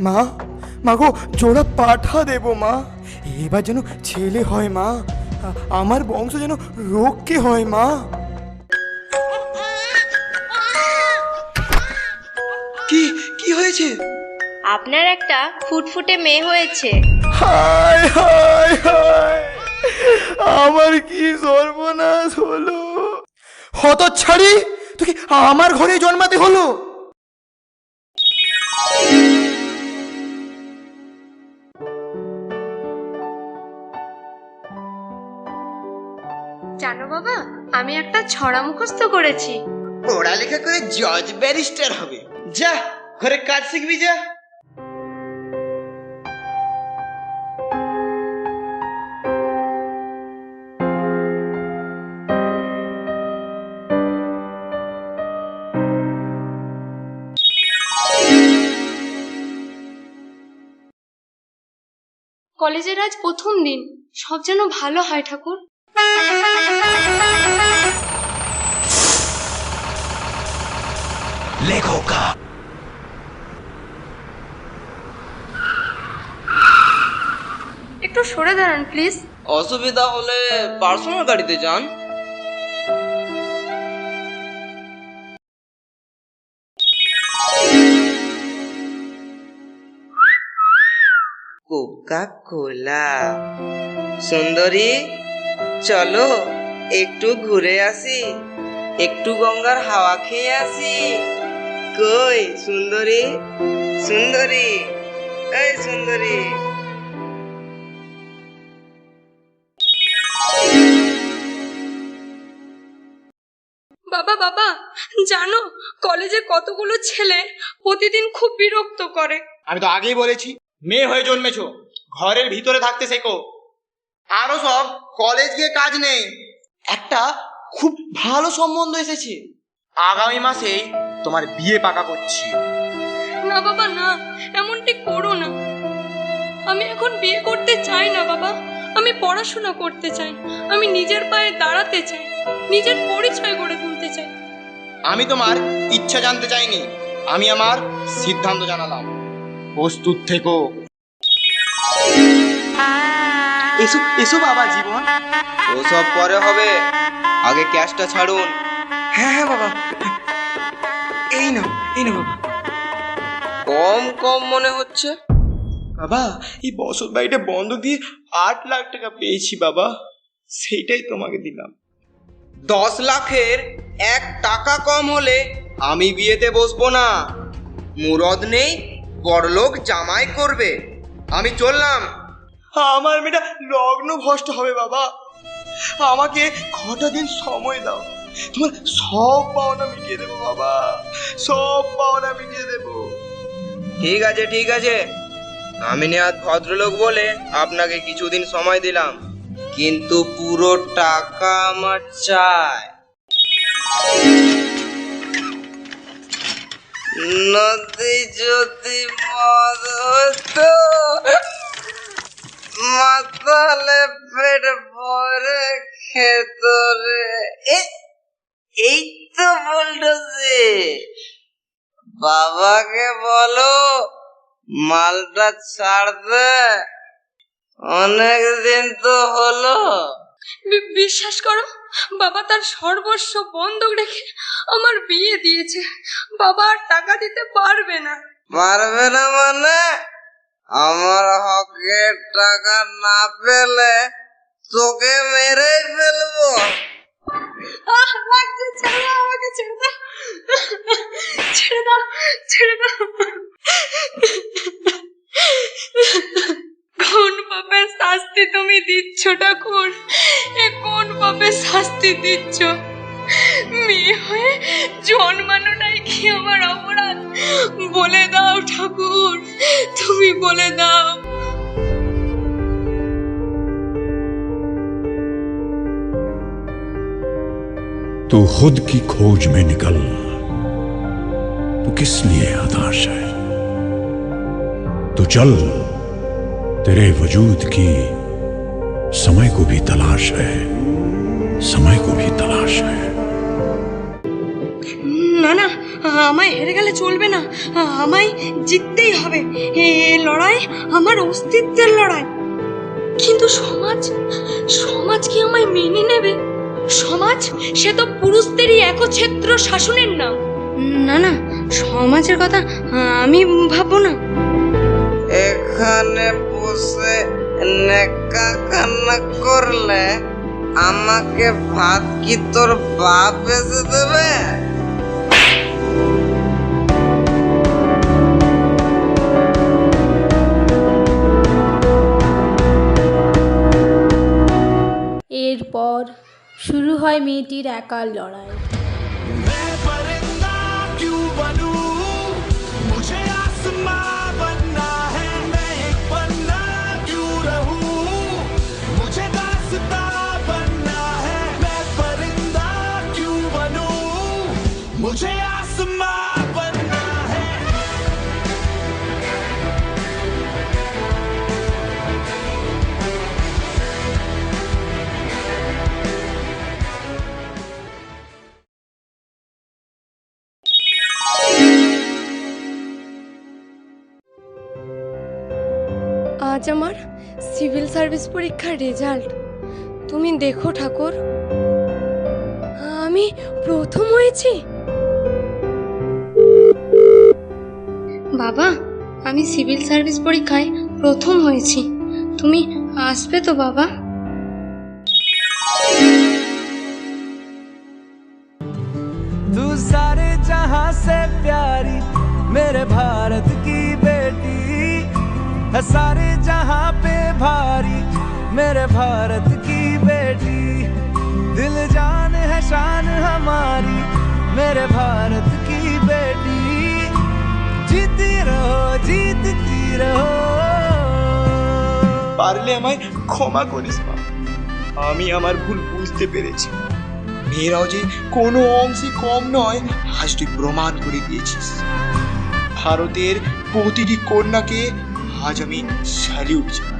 মা মা গো জোড়া পাঠা দেব মা। এবার যেন ছেলে হয় মা আমার বংশ যেন রোগকে হয় মা। কি কি হয়েছে? আপনার একটা ফুটফুটে মেয়ে হয়েছে। হায় হায় হায় আমার কি সর্বনাশ হলো? হত ছাড়ি তোকে আমার ঘরে জন্মাতে হলো? জানো বাবা আমি একটা ছড়া মুখস্থ করেছি। পড়ালেখা করে জজ ব্যারিস্টার হবে। যা ঘরে কাজ শিখবি যা। কলেজের আজ প্রথম দিন। সব যেন ভালো হয় ঠাকুর। একটু সরে দাঁড়ান প্লিজ অসুবিধা হলে পার্সোনাল গাড়িতে যান। কোকা কোলা সুন্দরী। চলো একটু ঘুরে আসি। একটু গঙ্গার হাওয়া খেয়ে আসি। কই সুন্দরী? সুন্দরী? এই সুন্দরী। বাবা বাবা জানো কলেজে কতগুলো ছেলে প্রতিদিন খুব বিরক্ত করে। আমি তো আগেই বলেছি মেয়ে হয়ে জন্মেছো ঘরের ভিতরে থাকতে শেখো। আরও সব কলেজ গিয়ে কাজ নেই। একটা খুব ভালো সম্বন্ধ এসেছে। আগামী মাসেই তোমার বিয়ে পাকা করছি। না বাবা না এমনটি করো না। আমি এখন বিয়ে করতে চাই না বাবা। আমি পড়াশোনা করতে চাই। আমি নিজের পায়ে দাঁড়াতে চাই। নিজের পরিচয় গড়ে তুলতে চাই। আমি তোমার ইচ্ছা জানতে চাইনি। আমি আমার সিদ্ধান্ত জানালাম। প্রস্তুত থেকো। এসো এসো বাবা জীবন। ওসব পরে হবে। আগে ক্যাশটা ছাড়ুন। হ্যাঁ হ্যাঁ বাবা। এই নাও এই নাও বাবা। কম কম মনে হচ্ছে। বাবা এই বসত বাড়িটা বন্ধক দিয়ে আট লাখ টাকা পেয়েছি বাবা। সেইটাই তোমাকে দিলাম। দশ লাখের এক টাকা কম হলে আমি বিয়েতে বসবো না। মুরদ নেই বড়লোক জামাই করবে। আমি চললাম। আমার মেয়েটা লগ্ন ভ্রষ্ট হবে বাবা। আমাকে কটা দিন সময় দাও। তোমার সব পাওনা মিটিয়ে দেবো বাবা। সব পাওনা মিটিয়ে দেবো। ঠিক আছে ঠিক আছে। আমি নেহাত ভদ্রলোক বলে আপনাকে কিছুদিন সময় দিলাম। কিন্তু পুরো টাকা আমার চাই। নদী যদি মদ হতো মাতালে পেট ভরে খেত রে। এ- এই তো বলতেছে। বাবাকে বলো মালটা ছাড় দে অনেক দিন তো হলো। বিশ্বাস করো বাবা তার সর্বস্ব বন্ধক রেখে আমার বিয়ে দিয়েছে। বাবা আর টাকা দিতে পারবে না। পারবে না মানে? আমার হকের টাকা না পেলে তোকে মেরে ফেলব। কোন পাপের শাস্তি তুমি দিচ্ছ ঠাকুর? এ কোন পাপের শাস্তি দিচ্ছ? মেয়ে হয়ে জন্মানো নাই কি আমার অপরাধ বলে দাও ঠাকুর তুমি বলে দাও तू खुद की खोज में निकल तू किस लिए हताश है चल तेरे वजूद की समय को भी तलाश है समय को भी तलाश है আমায় হেরে গেলে চলবে না। আমায় জিততেই হবে। এ লড়াই আমার অস্তিত্বের লড়াই। কিন্তু সমাজ সমাজ কি আমায় মেনে নেবে? সমাজ, সে তো পুরুষদেরই একচ্ছত্র শাসনের নাম। না না, সমাজের কথা আমি ভাববো না। এখানে বসে নেকা কান্না করলে আমাকে ভাত কি তোর বাপ এসে দেবে? এরপর শুরু হয় মেয়েটির একার লড়াই। আজ আমার সিভিল সার্ভিস পরীক্ষার রেজাল্ট তুমি দেখো ঠাকুর আমি প্রথম হয়েছি বাবা আমি সিভিল সার্ভিস পরীক্ষায় প্রথম হয়েছি তুমি আসবে তো বাবা तू सारे जहां से प्यारी मेरे भारत की बेटी है सारे जहां पे भारी मेरे भारत की बेटी दिल जान है शान हमारी मेरे भारत की बेटी जीती रहो जीतती रहो পারলে আমায় ক্ষমা করিস মা আমি আমার ভুল বুঝতে পেরেছি মেয়েরাও যে কোনো অংশে কম নয় আজ তুই প্রমাণ করে দিয়েছিস ভারতের প্রতিটি কন্যাকে আজ আমি স্যালিউট জানাই